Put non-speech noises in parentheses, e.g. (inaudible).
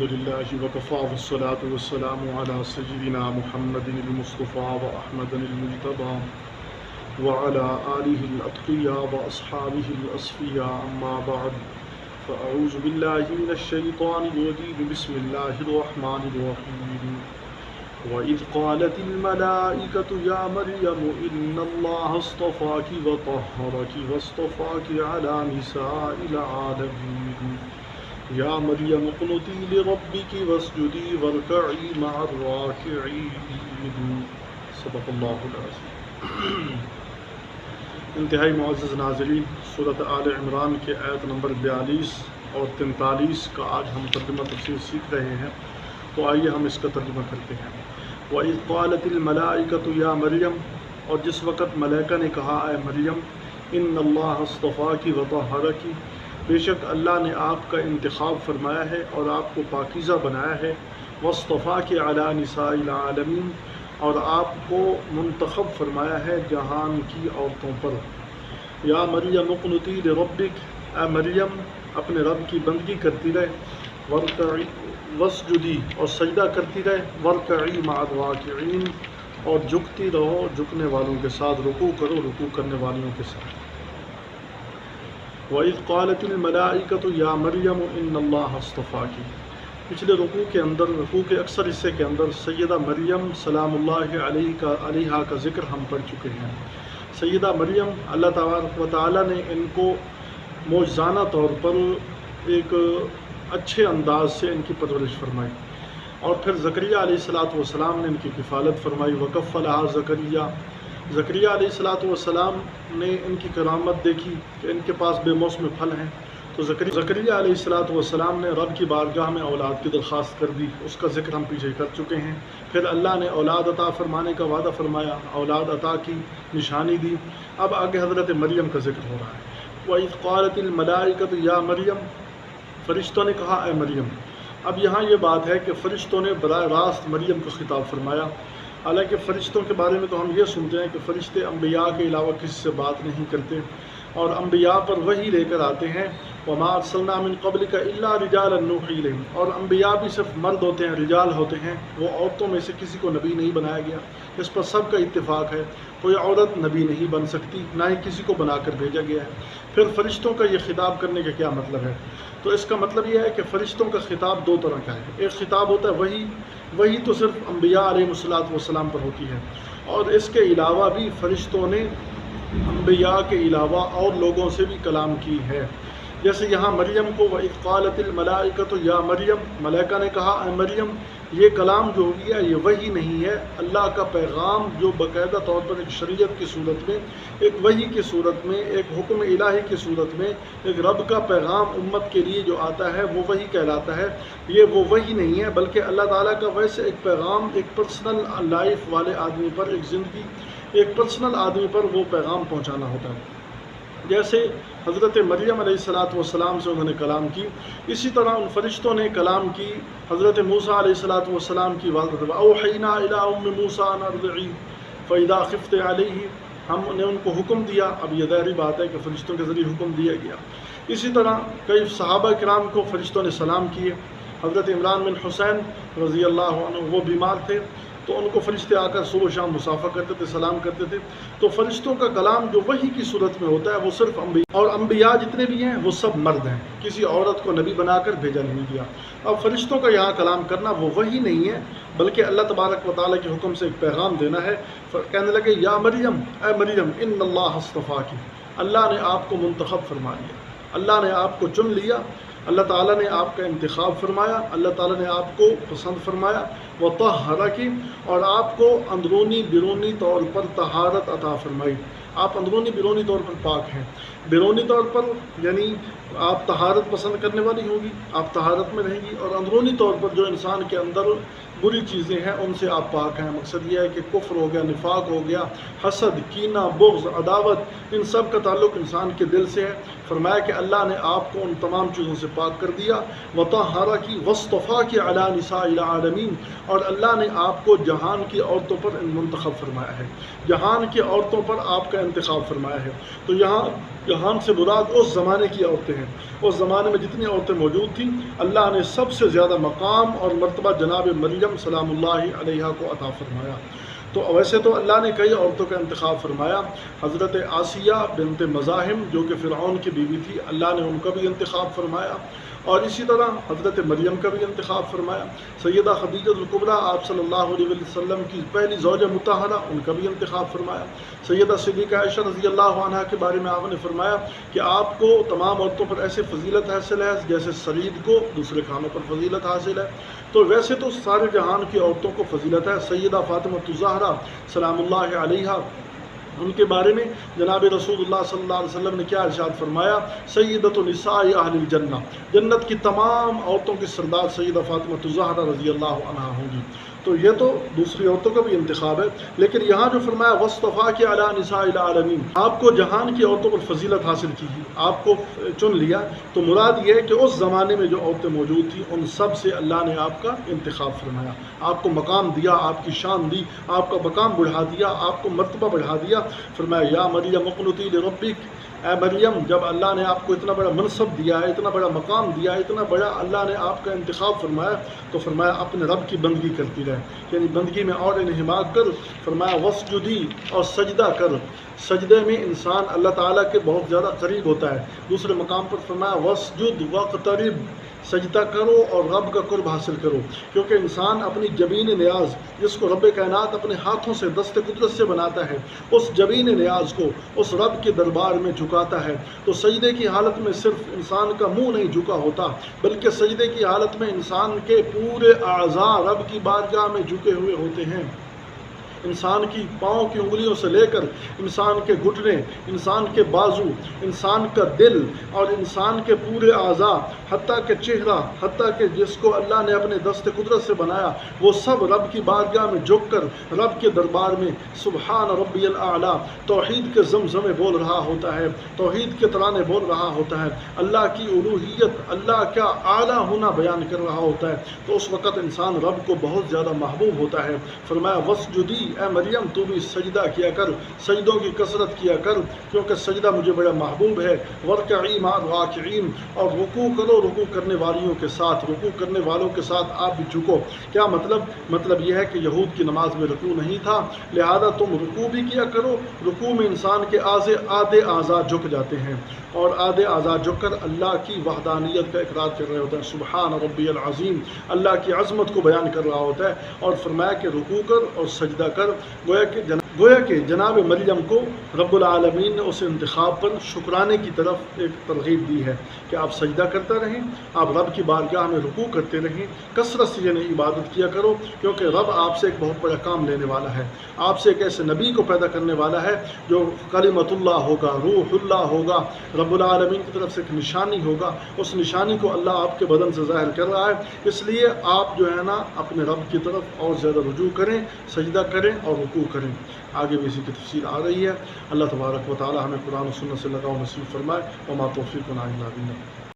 الحمد لله وكفى والصلاة والسلام على سيدنا محمد المصطفى وأحمد المجتبى وعلى آله الأتقياء وأصحابه الأصفياء. أما بعد، فأعوذ بالله من الشيطان الرجيم. بسم الله الرحمن الرحيم. وإذ قالت الملائكة، يا مريم، إن الله اصطفاك وطهرك واصطفاك على نساء العالمين. يا مريم اقنتي لربك واسجدي واركعي مع الراكعين. صدق الله العظيم. (clears throat) انتہائی معزز ناظرین صورت آل عمران کے آیت نمبر بیالیس اور تینتالیس کا آج ہم ترجمہ تفسیر سیکھ رہے ہیں، تو آئیے ہم اس کا ترجمہ کرتے ہیں. وَإِذْ قَالَتِ الْمَلَائِكَةُ يَا مریم اور جس وقت ملائکہ نے کہا، اے مریم ان اللہ اصطفیٰ کی وطہرہ کی بے شک اللہ نے آپ کا انتخاب فرمایا ہے اور آپ کو پاکیزہ بنایا ہے۔ وصطفیٰ کے علی نساء العالمین اور آپ کو منتخب فرمایا ہے جہان کی عورتوں پر۔ یا مریم، اقنتی لربک، اے مریم، اپنے رب کی بندگی کرتی رہے۔ ورکعی وسجدی اور سجدہ کرتی رہے۔ ورکعی مع الراکعین اور جھکتی رہو جھکنے والوں کے ساتھ، رکوع کرو رکوع کرنے والوں کے ساتھ۔ وَإِذْ قَالَتِ الْمَلَائِكَةُ يَا مَرْيَمُ إِنَّ اللَّهَ اصْطَفَاكِ پچھلے رکوع کے اندر رکوع کے اکثر حصے کے اندر سیدہ مریم سلام اللہ علیہ کا علیہ کا ذکر ہم پڑھ چکے ہیں۔ سیدہ مریم اللہ تبارک و تعالیٰ نے ان کو موجزانہ طور پر ایک اچھے انداز سے ان کی پرورش فرمائی۔ اور پھر زکریہ علیہ السلاۃ والسلام نے ان کی کفالت فرمائی۔ وقف الحا زکریہ زکریہ علیہ السلاۃ والسلام نے ان کی کرامت دیکھی کہ ان کے پاس بے موسم پھل ہیں۔ تو زکریہ علیہ السلاۃ والسلام نے رب کی بارگاہ میں اولاد کی درخواست کر دی۔ اس کا ذکر ہم پیچھے کر چکے ہیں۔ پھر اللہ نے اولاد عطا فرمانے کا وعدہ فرمایا، اولاد عطا کی نشانی دی۔ اب آگے حضرت مریم کا ذکر ہو رہا ہے۔ وَإِذْ قَالَتِ الْمَلَائِكَةُ يَا مریم، فرشتوں نے کہا، اے مریم، اب یہاں یہ بات ہے کہ فرشتوں نے براہ راست مریم کو خطاب فرمایا۔ حالانکہ فرشتوں کے بارے میں تو ہم یہ سنتے ہیں کہ فرشتے انبیاء کے علاوہ کسی سے بات نہیں کرتے اور انبیاء پر وہی لے کر آتے ہیں وما ارسلنا من قبل کا اللہ رجال النوحی اور انبیاء بھی صرف مرد ہوتے ہیں، رجال ہوتے ہیں، وہ عورتوں میں سے کسی کو نبی نہیں بنایا گیا، اس پر سب کا اتفاق ہے، کوئی عورت نبی نہیں بن سکتی، نہ ہی کسی کو بنا کر بھیجا گیا ہے۔ پھر فرشتوں کا یہ خطاب کرنے کا کیا مطلب ہے؟ تو اس کا مطلب یہ ہے کہ فرشتوں کا خطاب دو طرح کا ہے۔ ایک خطاب ہوتا ہے وہی وہی تو صرف انبیاء علیہ الصلاۃ والسلام پر ہوتی ہے۔ اور اس کے علاوہ بھی فرشتوں نے انبیاء کے علاوہ اور لوگوں سے بھی کلام کی ہے۔ جیسے یہاں مریم کو وہ اقالت الملائکت یا مریم، ملائکہ نے کہا، اے مریم، یہ کلام جو ہو گیا یہ وہی نہیں ہے۔ اللہ کا پیغام جو باقاعدہ طور پر ایک شریعت کی صورت میں، ایک وہی کی صورت میں، ایک حکم الہی کی صورت میں، ایک رب کا پیغام امت کے لیے جو آتا ہے، وہ وہی کہلاتا ہے۔ یہ وہ وہی نہیں ہے، بلکہ اللہ تعالیٰ کا ویسے ایک پیغام، ایک پرسنل لائف والے آدمی پر، ایک زندگی، ایک پرسنل آدمی پر وہ پیغام پہنچانا ہوتا ہے۔ جیسے حضرت مریم علیہ السلاۃ والسلام سے انہوں نے کلام کی، اسی طرح ان فرشتوں نے کلام کی، حضرت موسیٰ علیہ السلاۃ والسلام کی والدہ اوحینا الی ام موسیٰ نرضعی فیدا خفت علیہ ہم نے ان کو حکم دیا، اب یہ ظاہری بات ہے کہ فرشتوں کے ذریعے حکم دیا گیا۔ اسی طرح کئی صحابہ کرام کو فرشتوں نے سلام کیے۔ حضرت عمران بن حسین رضی اللہ عنہ وہ بیمار تھے۔ تو ان کو فرشتے آ کر صبح شام مسافہ کرتے تھے، سلام کرتے تھے۔ تو فرشتوں کا کلام جو وہی کی صورت میں ہوتا ہے، وہ صرف انبیاء، اور انبیاء جتنے بھی ہیں، وہ سب مرد ہیں۔ کسی عورت کو نبی بنا کر بھیجا نہیں گیا۔ اب فرشتوں کا یہاں کلام کرنا وہ وہی نہیں ہے، بلکہ اللہ تبارک و تعالیٰ کے حکم سے ایک پیغام دینا ہے۔ کہنے لگے، یا مریم، اے مریم، ان اللہ اصطفیٰ کی اللہ نے آپ کو منتخب فرما لیا اللہ نے آپ کو چن لیا۔ اللہ تعالیٰ نے آپ کا انتخاب فرمایا، اللہ تعالیٰ نے آپ کو پسند فرمایا وہ کی اور آپ کو اندرونی بیرونی طور پر تہارت عطا فرمائی۔ آپ اندرونی بیرونی طور پر پاک ہیں۔ بیرونی طور پر یعنی آپ تہارت پسند کرنے والی ہوگی آپ تہارت میں رہیں گی اور اندرونی طور پر جو انسان کے اندر بری چیزیں ہیں، ان سے آپ پاک ہیں۔ مقصد یہ ہے کہ کفر ہو گیا، نفاق ہو گیا، حسد، کینہ، بغض، عداوت، ان سب کا تعلق انسان کے دل سے ہے۔ فرمایا کہ اللہ نے آپ کو ان تمام چیزوں سے پاک کر دیا۔ وطہارہ کی وصطفیٰ کی علا نساء العالمین اور اللہ نے آپ کو جہان کی عورتوں پر منتخب فرمایا ہے۔ جہان کی عورتوں پر آپ کا انتخاب فرمایا ہے۔ تو یہاں جہان سے مراد اس زمانے کی عورتیں ہیں۔ اس زمانے میں جتنی عورتیں موجود تھیں، اللہ نے سب سے زیادہ مقام اور مرتبہ جناب مریم سلام اللہ علیہ کو عطا فرمایا۔ تو ویسے تو اللہ نے کئی عورتوں کا انتخاب فرمایا۔ حضرت آسیہ بنت مزاحم، جو کہ فرعون کی بیوی تھی، اللہ نے ان کا بھی انتخاب فرمایا۔ اور اسی طرح حضرت مریم کا بھی انتخاب فرمایا۔ سیدہ خدیجہ القبرہ آپ صلی اللہ علیہ وسلم کی پہلی زوجہ متحرہ، ان کا بھی انتخاب فرمایا۔ سیدہ صدیقہ عائشہ رضی اللہ عنہ کے بارے میں آپ نے فرمایا کہ آپ کو تمام عورتوں پر ایسے فضیلت حاصل ہے جیسے سرید کو دوسرے کھانوں پر فضیلت حاصل ہے۔ تو ویسے تو سارے جہان کی عورتوں کو فضیلت ہے۔ سیدہ فاطمہ الزہرا سلام اللہ علیہ ان کے بارے میں جناب رسول اللہ صلی اللہ علیہ وسلم نے کیا ارشاد فرمایا؟ سیدت النساء اہل الجنہ۔ جنت کی تمام عورتوں کی سردار سیدہ فاطمہ الزہرا رضی اللہ عنہ ہوں گی۔ تو یہ تو دوسری عورتوں کا بھی انتخاب ہے۔ لیکن یہاں جو فرمایا وصطفیٰ کے علیٰ نساء العالمین آپ کو جہان کی عورتوں پر فضیلت حاصل کی آپ کو چن لیا۔ تو مراد یہ ہے کہ اس زمانے میں جو عورتیں موجود تھیں، ان سب سے اللہ نے آپ کا انتخاب فرمایا۔ آپ کو مقام دیا، آپ کی شان دی، آپ کا مقام بڑھا دیا، آپ کو مرتبہ بڑھا دیا۔ فرمایا، یا مریم مقنطی لربک اے مریم، جب اللہ نے آپ کو اتنا بڑا منصب دیا ہے، اتنا بڑا مقام دیا ہے، اتنا بڑا اللہ نے آپ کا انتخاب فرمایا، تو فرمایا اپنے رب کی بندگی کرتی رہے۔ یعنی بندگی میں اور انہماق کر، فرمایا وسجدی اور سجدہ کر۔ سجدے میں انسان اللہ تعالیٰ کے بہت زیادہ قریب ہوتا ہے۔ دوسرے مقام پر فرمایا وسجد وقترب سجدہ کرو اور رب کا قرب حاصل کرو، کیونکہ انسان اپنی جبین نیاز، جس کو رب کائنات اپنے ہاتھوں سے دست قدرت سے بناتا ہے، اس جبین نیاز کو اس رب کے دربار میں جھکاتا ہے۔ تو سجدے کی حالت میں صرف انسان کا منہ نہیں جھکا ہوتا، بلکہ سجدے کی حالت میں انسان کے پورے اعضاء رب کی بارگاہ میں جھکے ہوئے ہوتے ہیں۔ انسان کی پاؤں کی انگلیوں سے لے کر انسان کے گھٹنے، انسان کے بازو، انسان کا دل اور انسان کے پورے اعضاء، حتیٰ کہ چہرہ، حتیٰ کہ جس کو اللہ نے اپنے دست قدرت سے بنایا، وہ سب رب کی بارگاہ میں جھک کر رب کے دربار میں سبحان ربی العلیٰ توحید کے زمزمے بول رہا ہوتا ہے، توحید کے ترانے بول رہا ہوتا ہے۔ اللہ کی الوحیت اللہ کا اعلیٰ ہونا بیان کر رہا ہوتا ہے۔ تو اس وقت انسان رب کو بہت زیادہ محبوب ہوتا ہے۔ فرمایا، وسجدی اے مریم، تو بھی سجدہ کیا کر، سجدوں کی کثرت کیا کر، کیونکہ سجدہ مجھے بڑا محبوب ہے۔ ورکعیم راکعیم اور رکوع کرو رکوع کرنے والیوں کے ساتھ، رکوع کرنے والوں کے ساتھ آپ بھی جھکو۔ کیا مطلب؟ مطلب یہ ہے کہ یہود کی نماز میں رکوع نہیں تھا، لہذا تم رکوع بھی کیا کرو۔ رکوع میں انسان کے آزے آدھے آزاد جھک جاتے ہیں، اور آدھے آزاد جھک کر اللہ کی وحدانیت کا اقرار کر رہے ہوتے ہیں۔ سبحان ربی العظیم، اللہ کی عظمت کو بیان کر رہا ہوتا ہے اور فرمایا کہ رکوع کر اور سجدہ کر۔ گویا کہ جناب گویا کہ جناب مریم کو رب العالمین نے اس انتخاب پر شکرانے کی طرف ایک ترغیب دی ہے کہ آپ سجدہ کرتا رہیں، آپ رب کی بارگاہ میں رکوع کرتے رہیں، کثرت سے یعنی عبادت کیا کرو، کیونکہ رب آپ سے ایک بہت بڑا کام لینے والا ہے۔ آپ سے ایک ایسے نبی کو پیدا کرنے والا ہے جو کلیمت اللہ ہوگا، روح اللہ ہوگا، رب العالمین کی طرف سے ایک نشانی ہوگا۔ اس نشانی کو اللہ آپ کے بدن سے ظاہر کر رہا ہے۔ اس لیے آپ جو ہے نا، اپنے رب کی طرف اور زیادہ رجوع کریں، سجدہ کریں اور رکوع کریں۔ آگے بھی اسی کی تفصیل آ رہی ہے۔ اللہ تبارک و تعالی ہمیں قرآن و سنت سے لگاؤ نصیب فرمائے۔ اور ماں توفیق و نائن